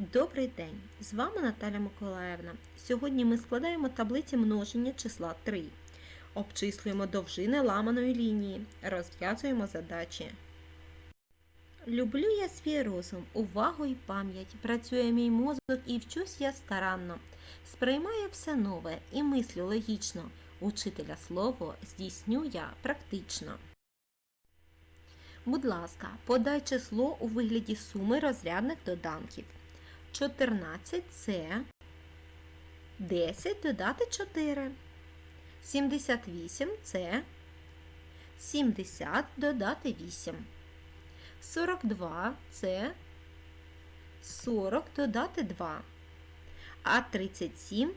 Добрий день! З вами Наталя Миколаївна. Сьогодні ми складаємо таблиці множення числа 3. Обчислюємо довжини ламаної лінії. Розв'язуємо задачі. Люблю я свій розум, увагу і пам'ять. Працює мій мозок і вчусь я старанно. Сприймаю все нове і мислю логічно. Учителя слово здійсню я практично. Будь ласка, подай число у вигляді суми розрядних доданків. 14 це 10 додати 4. 78 це 70 додати 8. 42 це 40 додати 2. А 37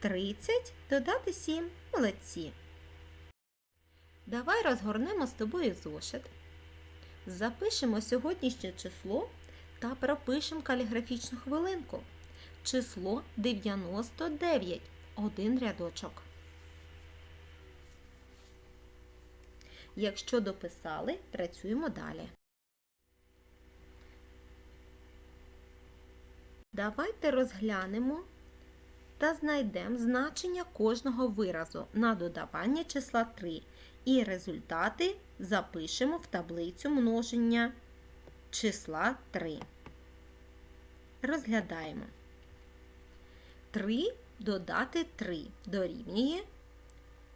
30 додати 7. Молодці. Давай розгорнемо з тобою зошит. Запишемо сьогоднішнє число та пропишемо каліграфічну хвилинку. Число 99. Один рядочок. Якщо дописали, працюємо далі. Давайте розглянемо та знайдемо значення кожного виразу на додавання числа 3 і результати запишемо в таблицю множення числа 3. Розглядаємо. 3 додати 3 дорівнює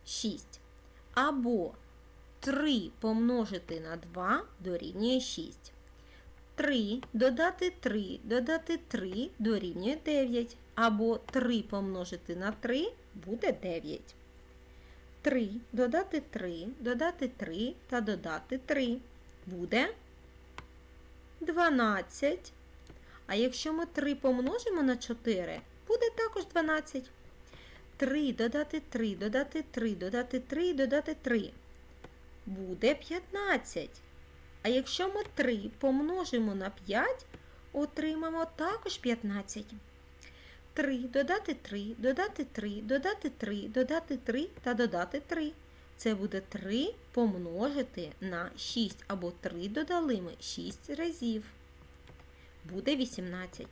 6. Або 3 помножити на 2 дорівнює 6. 3 додати 3 додати 3 дорівнює 9. Або 3 помножити на 3 буде 9. 3 додати 3 додати 3 та додати 3 буде 12. А якщо ми 3 помножимо на 4, буде також 12. 3 додати 3, додати 3, додати 3, додати 3. Буде 15. А якщо ми 3 помножимо на 5, отримаємо також 15. 3 додати 3, додати 3, додати 3, додати 3 та додати 3. Це буде 3 помножити на 6 або 3 додали ми 6 разів. Буде 18.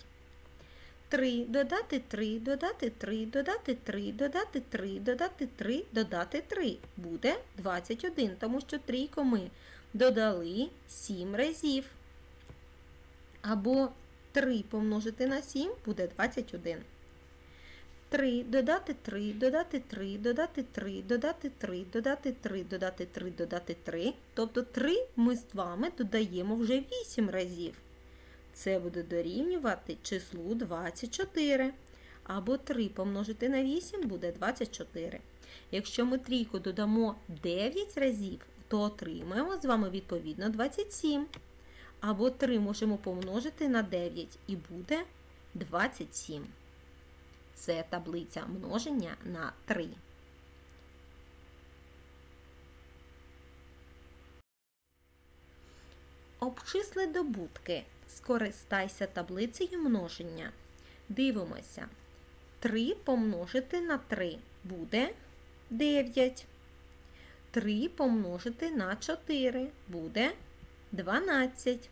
3 додати 3, додати 3, додати 3, додати 3, додати 3, додати 3. Буде 21, тому що трійко ми додали 7 разів. Або 3 помножити на 7 буде 21. 3 додати 3, додати 3, додати 3, додати 3, додати 3, додати 3, додати 3. Тобто 3 ми з вами додаємо вже 8 разів. Це буде дорівнювати числу 24. Або 3 помножити на 8 буде 24. Якщо ми трійку додамо 9 разів, то отримаємо з вами відповідно 27. Або 3 можемо помножити на 9 і буде 27. Це таблиця множення на 3. Обчисли добутки. Скористайся таблицею множення. Дивимося. 3 помножити на 3 буде 9. 3 помножити на 4 буде 12.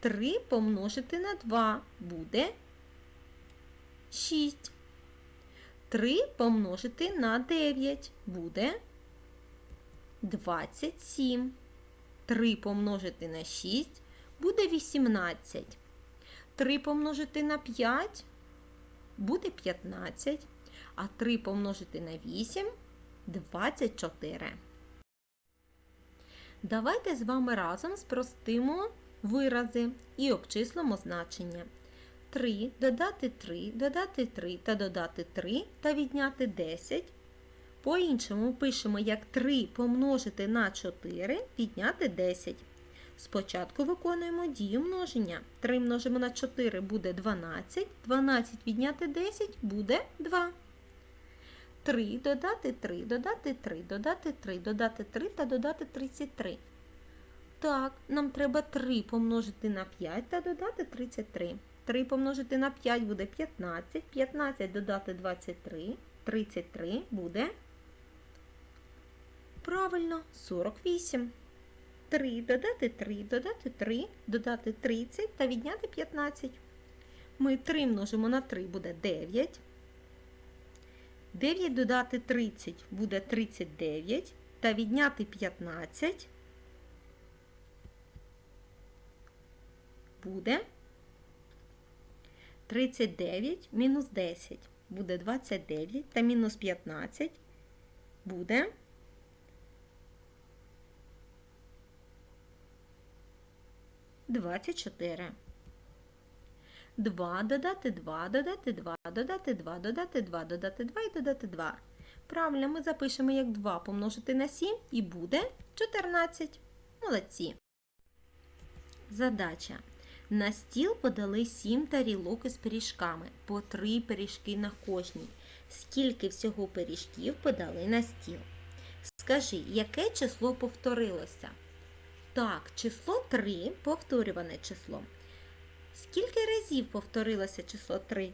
3 помножити на 2 буде 6. 3 помножити на 9 буде 27. 3 помножити на 6 буде 18. 3 помножити на 5 буде 15. А 3 помножити на 8 24. Давайте з вами разом спростимо вирази і обчислимо значення. 3 додати 3, додати 3 та додати 3 та відняти 10. По-іншому пишемо як 3 помножити на 4 відняти 10. Спочатку виконуємо дію множення. 3 множимо на 4 буде 12, 12 відняти 10 буде 2. 3 додати 3, додати 3, додати 3, додати 3 та додати 33. Так, нам треба 3 помножити на 5 та додати 33. 3 помножити на 5 буде 15, 15 додати 23, 33 буде. Правильно, 48. 3 додати 3, додати 3, додати 30 та відняти 15. ми 3 множимо на 3 буде 9. 9 додати 30 буде 39. Та відняти 15 буде 39 мінус 10 буде 29 та мінус 15 буде 24. 2 додати 2, додати 2, додати 2, додати 2, додати 2 і додати 2. Правильно, ми запишемо як 2 помножити на 7 і буде 14. Молодці. Задача. На стіл подали 7 тарілок із пиріжками, по 3 пиріжки на кожній. Скільки всього пиріжків подали на стіл? Скажи, яке число повторилося? Так, число 3 повторюване число. Скільки разів повторилося число 3?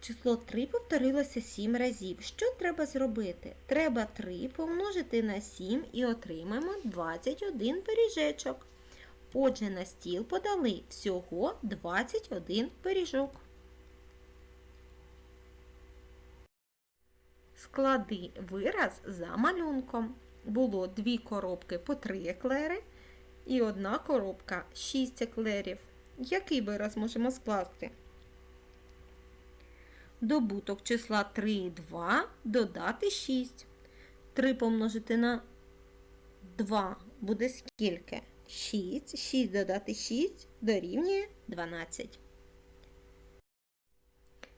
Число 3 повторилося 7 разів. Що треба зробити? Треба 3 помножити на 7 і отримаємо 21 пиріжечок. Отже, на стіл подали всього 21 пиріжок. Склади вираз за малюнком. Було дві коробки по 3 еклери і одна коробка 6 еклерів. Який вираз можемо скласти? Добуток числа 3 і 2 додати 6. 3 помножити на 2 буде скільки? 6. 6 додати 6 дорівнює 12.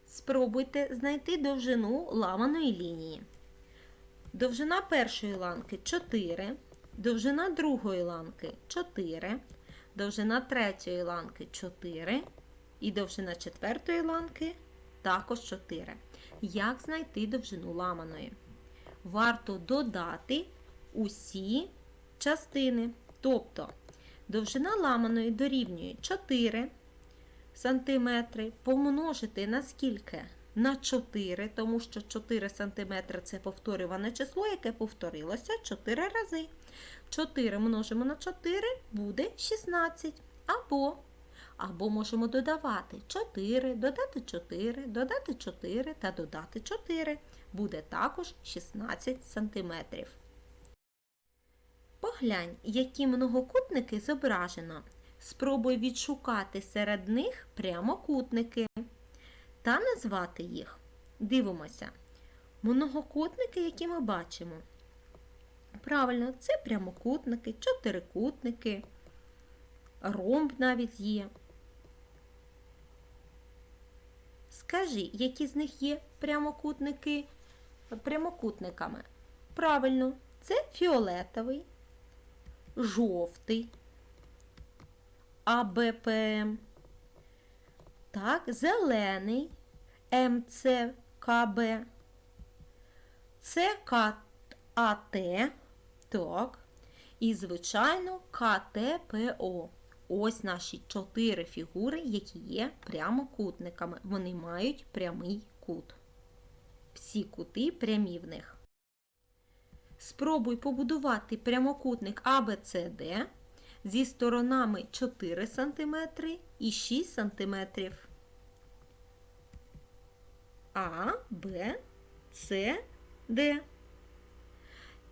Спробуйте знайти довжину ламаної лінії. Довжина першої ланки 4, довжина другої ланки 4, довжина третьої ланки 4 і довжина четвертої ланки також 4. Як знайти довжину ламаної? Варто додати усі частини. Тобто довжина ламаної дорівнює 4 см помножити на скільки? На 4, тому що 4 см це повторюване число, яке повторилося 4 рази. 4 множимо на 4 буде 16. Або або можемо додавати 4, додати 4, додати 4 та додати 4. Буде також 16 см. Поглянь, які многокутники зображено. Спробуй відшукати серед них прямокутники та назвати їх. Дивимося. Многокутники, які ми бачимо. Правильно, це прямокутники, чотирикутники, ромб навіть є. Скажи, які з них є прямокутники прямокутниками? Правильно, це фіолетовий, жовтий, АБПМ. Так, зелений МЦКБ, ЦКАТ, так, і, звичайно, КТПО. Ось наші чотири фігури, які є прямокутниками. Вони мають прямий кут. Всі кути прямі в них. Спробуй побудувати прямокутник ABCD зі сторонами 4 см і 6 см. А, Б, С, Д.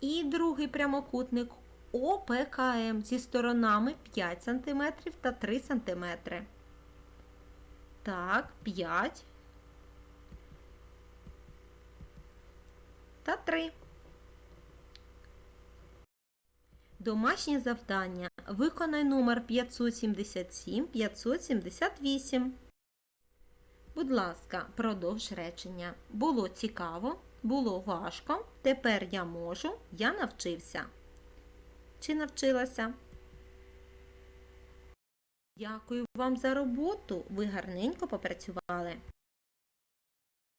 І другий прямокутник ОПКМ зі сторонами 5 см та 3 см. Так, 5 та 3. Домашнє завдання. Виконай номер 577-578. Будь ласка, продовж речення. Було цікаво, було важко. Тепер я можу, я навчився. Чи навчилася? Дякую вам за роботу. Ви гарненько попрацювали.